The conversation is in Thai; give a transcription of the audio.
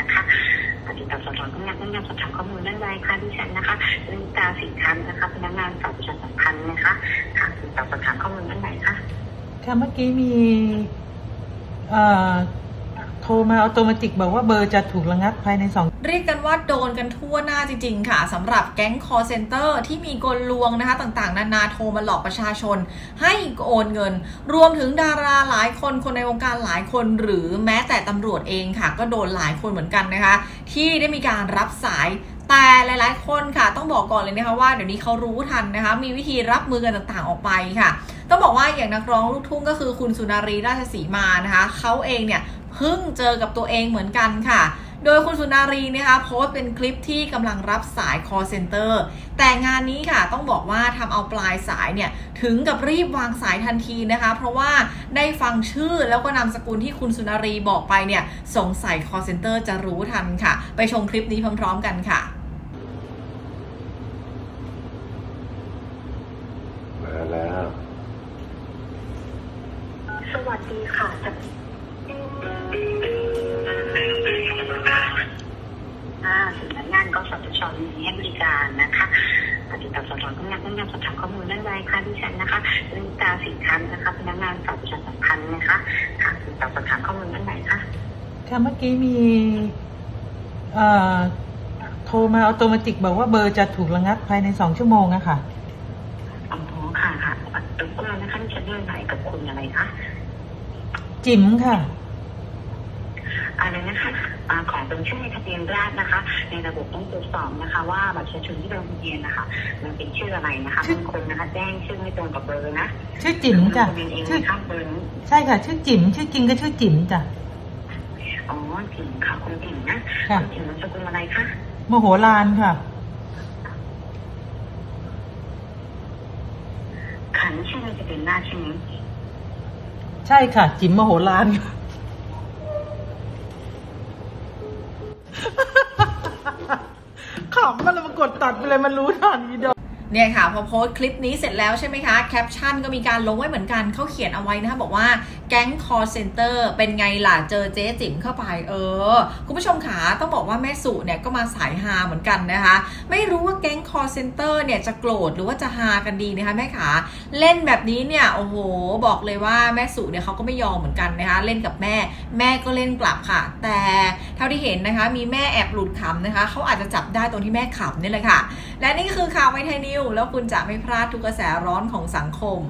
นะคะติดต่อสอบถามข้อมูลต้องการสอบถามข้อมูลได้เลยค่ะดิฉันนะคะนิตาสินค้านะคะพนักงานสอบประชาสัมพันธ์นะคะค่ะติดต่อสอบถามข้อมูลได้ไหนคะค่ะเมื่อกี้มีเอ่อ โทรมาอัตโนมัติบอกว่าเบอร์จะถูกระงับภายในสองเรียกกันว่าโดนกันทั่วหน้าจริง ๆ ค่ะสำหรับแก๊ง call center ที่มีกลลวงนะคะต่างๆ นานาโทรมาหลอกประชาชน ให้โอนเงิน รวมถึงดาราหลายคนคนในวงการหลายคน หรือแม้แต่ตำรวจเองค่ะ ก็โดนหลายคนเหมือนกันนะคะ ที่ได้มีการรับสายแต่หลาย ๆ คนค่ะต้องบอกก่อนเลยนะคะว่าเดี๋ยวนี้เขารู้ทันนะคะ มีวิธีรับมือกันต่างๆออกไปค่ะ ต้องบอกว่าอย่างนักร้องลูกทุ่งก็คือคุณสุนารีราชสีมานะคะเขาเองเนี่ย เพิ่งเจอกับตัวเองเหมือนกันค่ะ โดยคุณสุนารีนะคะโพสต์เป็นคลิปที่กำลังรับสาย call center แต่งานนี้ค่ะต้องบอกว่าทำเอาปลายสายเนี่ยถึงกับรีบวางสายทันทีนะคะ เพราะว่าได้ฟังชื่อแล้วก็นามสกุลที่คุณสุนารีบอกไปเนี่ยสงสัย call center จะรู้ทันค่ะ ไปชมคลิปนี้พร้อม ๆ กันค่ะมาแล้ว สวัสดีค่ะจะอ่า สำนักงานกสทชมีให้บริการนะคะติดต่อสอบถามข้อมูลด้านงานสอบถามข้อมูลด้านใดคะดิฉันนะคะลิตาสินคันนะคะพนักงานฝ่ายประชาสัมพันธ์นะคะค่ะติดต่อสอบถามข้อมูลด้านใดคะค่ะเมื่อกี้มีเอ่อโทรมาอัตโนมัติบอกว่าเบอร์จะถูกระงับภายในสองชั่วโมงอะค่ะอ๋อค่ะค่ะตุ๊กตานะคะดิฉันเรียนไหนกับคุณอะไรคะ จิ๋มค่ะ อะไรนะคะอ่าขอเป็นชื่อในทะเบียนราษฎร์นะคะ ในระบบต้องตรวจสอบนะคะ ว่าบัตรประชาชนที่ลงทะเบียนนะคะ มันเป็นชื่ออะไรนะคะบางคนนะคะ แจ้งชื่อไม่ตรงกับเบอร์นะชื่อจิ๋มจ้ะลงทะเบียนเองชื่อนะคะเบอร์นี้ใช่ค่ะ ชื่อจิ๋มชื่อจริงก็ชื่อจิ๋มจ้ะอ๋อจิ๋มค่ะคุณจิ๋มนะค่ะ คุณจิ๋มนามสกุลอะไรคะโมโหลานค่ะ ขันชื่อในทะเบียนราษฎร์ใช่ไหม ใช่ค่ะ จิ๋มมโหลานค่ะขำมันเลยมากดตัดไปเลยมันรู้ทันอีดอ เนี่ยค่ะพอโพสต์คลิปนี้เสร็จแล้วใช่ไหมคะแคปชั่นก็มีการลงไว้เหมือนกันเขาเขียนเอาไว้นะคะบอกว่าแก๊ง call center เป็นไงล่ะเจอเจ๊จิ๋มเข้าไปเออ คุณผู้ชมขาต้องบอกว่าแม่สุเนี่ยก็มาสายฮาเหมือนกันนะคะ ไม่รู้ว่าแก๊ง call center เนี่ยจะโกรธหรือว่าจะฮากันดีนะคะแม่ขาเล่นแบบนี้เนี่ยโอ้โห บอกเลยว่าแม่สุเนี่ยเขาก็ไม่ยอมเหมือนกันนะคะเล่นกับแม่แม่ก็เล่นกลับค่ะ แต่เท่าที่เห็นนะคะมีแม่แอบหลุดขำนะคะเขาอาจจะจับได้ตรงที่แม่ขำนี่แหละค่ะ และนี่คือข่าวไวไทยนิวว แล้วคุณจะไม่พลาดทุกกระแสร้อนของสังคม